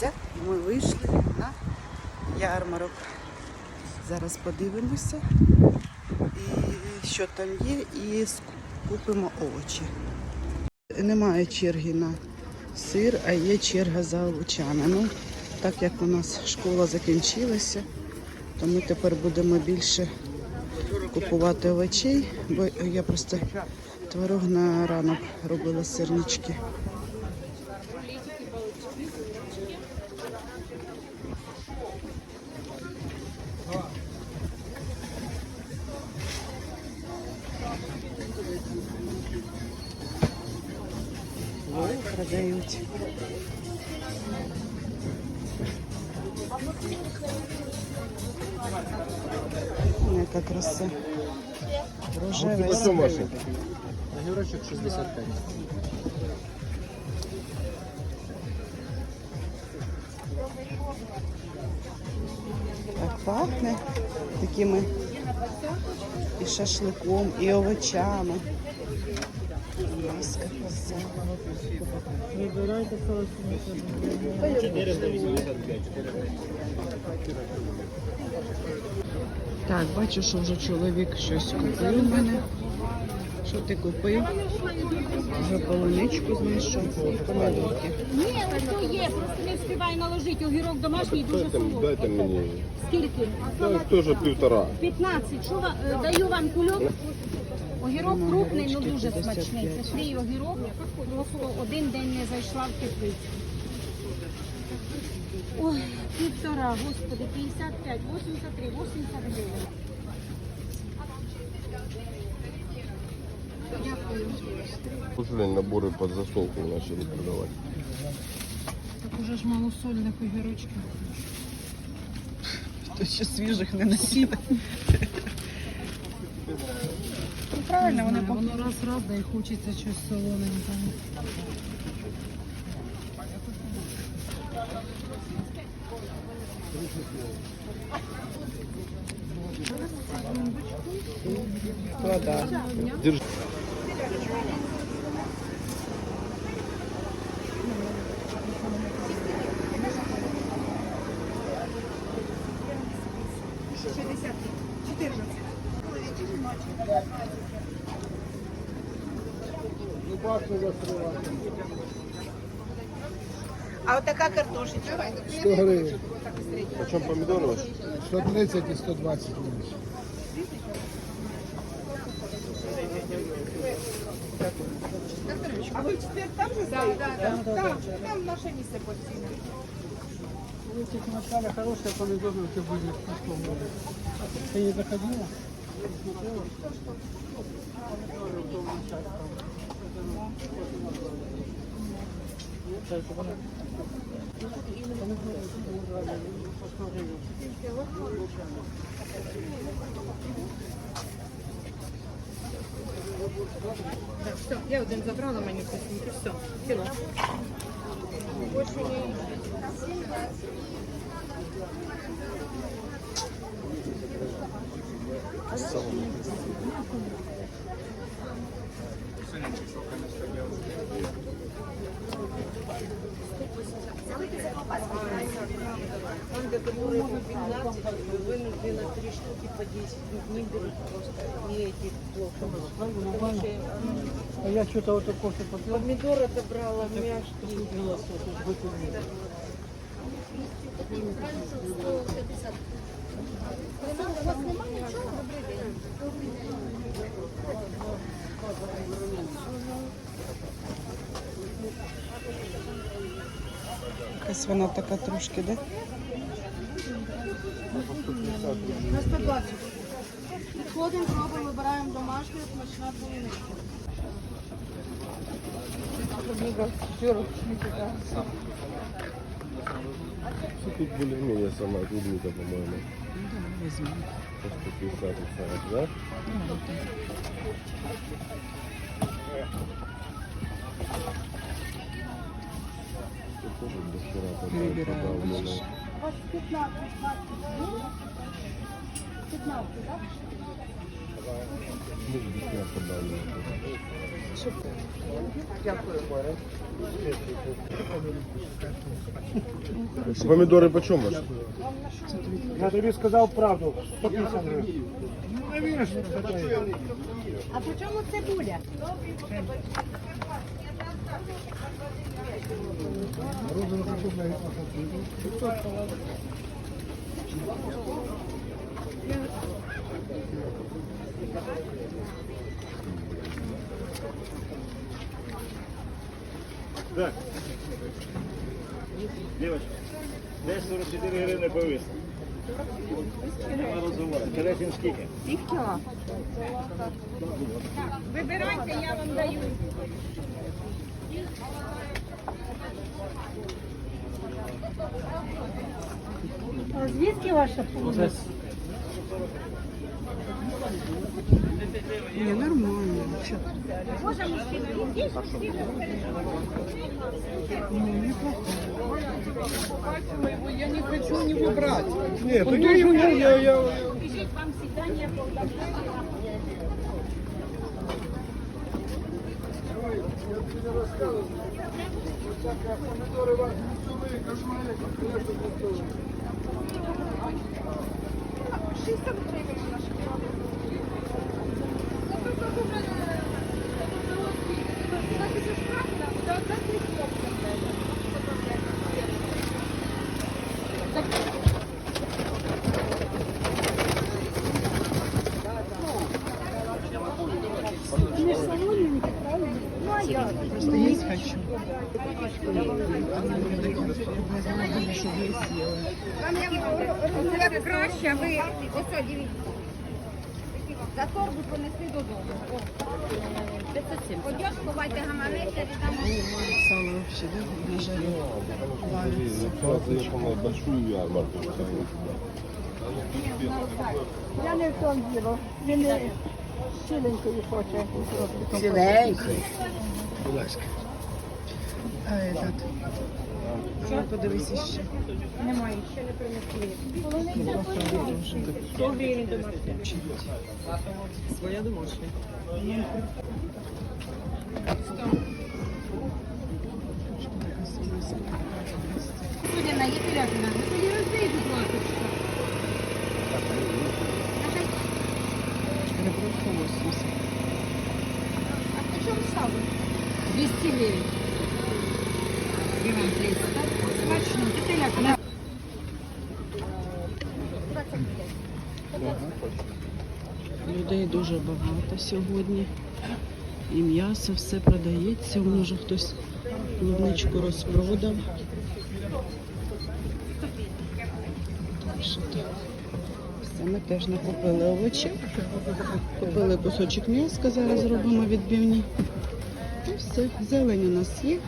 Дивіться, ми вийшли на ярмарок. Зараз подивимося, і що там є, і купимо овочі. Немає черги на сир, а є черга за овочами. Ну, так як у нас школа закінчилася, то ми тепер будемо більше купувати овочей, бо я просто творог на ранок робила сирнички. Продають. Яка краса. Рожевий. Почем ваши? Огірочок 65. Так пахне такими і шашликом, і овочами. Миска краса. Вибирайте. 485. Так, бачу, що вже чоловік щось купив у мене. Що ти купив? Вже полуничку знайшов і помідорки. Ні, ось є, просто не встигає наложити. Огірок домашній дуже Дайте, солодкий. дайте мені. Скільки? Так, теж півтора. 15. Що ва- е, даю вам кульок? Огірок Ну, крупний, ну дуже смачний. Це свій огірок. Просто один день не зайшла в теплицю. Ой, півтора, господи, 55, 83, 80 гривень. Дякую. Пошли набори під засолку почали продавати. Так уже ж малосольних огірочків. То ще свіжих не носили. Правильно, вони Воно раз раз, да і хочеться щось солоненького. покладали. Держи. А от така картошечка. 100 гривень. Почем помідори ваші? 130 і 120 менше. А ви четвер там же стоїте? Так, так, так. Там наше місце постійно. Эти вначале хорошие помидоры были в прошлом году. Ты не заходила? Так, все, я один забрала, мені вкусненько, все, кіло. Манго, штуки по 10. Не берут просто. Не эти плохо. Короче, А я что-то вот такое что попил. Помидоры добрала мягкие. Якась вона така трошки, да? На 120. Підходимо, пробуємо, вибираємо домашню, смачна полуничка. Тут более-менее самая клубника, по-моему. 150 и 40, да? Тоже до хера подавлено. бачиш. У вас 15, 20, 15, так? Помідори по чому? Я тобі сказав правду. 150 гривень. Ну, не віриш, що це таке. А по чому цибуля? Девочка, десь 44 гривни повис. Нема розумаю. Кересін скільки? Вибирайте, я вам даю. А звідки ваша фура? Не, нормально. Можно мужчина? Ну, я не хочу не него. Нет, Он тоже не я, я... вам свидание Я тебе рассказывал, всякие помидоры вас не стоили, кошмары, конечно, не стоили. 60 гривень вона шоколадна. Так і це штраф, так і це хлопця. Краще, ви ось дивіться. За торбу понесли додому. Одяг ховайте гаманеться, там Сало вообще, да, на Я не в тому діло. Він не сіленької хоче. Будь ласка. А этот. Ну, подивись ще. Немає, ще не принесли. Своя домашня. Судяна, є телятина. Тоді роздій, будь ласка. Ребрушка 80. А по чому сало? 200 гривень. Гривень Людей дуже багато сьогодні. І м'ясо все продається. Може хтось клубничку розпродав. Все, ми теж накупили овочі. Купили кусочок м'яска, зараз робимо відбивні. І все, зелень у нас є.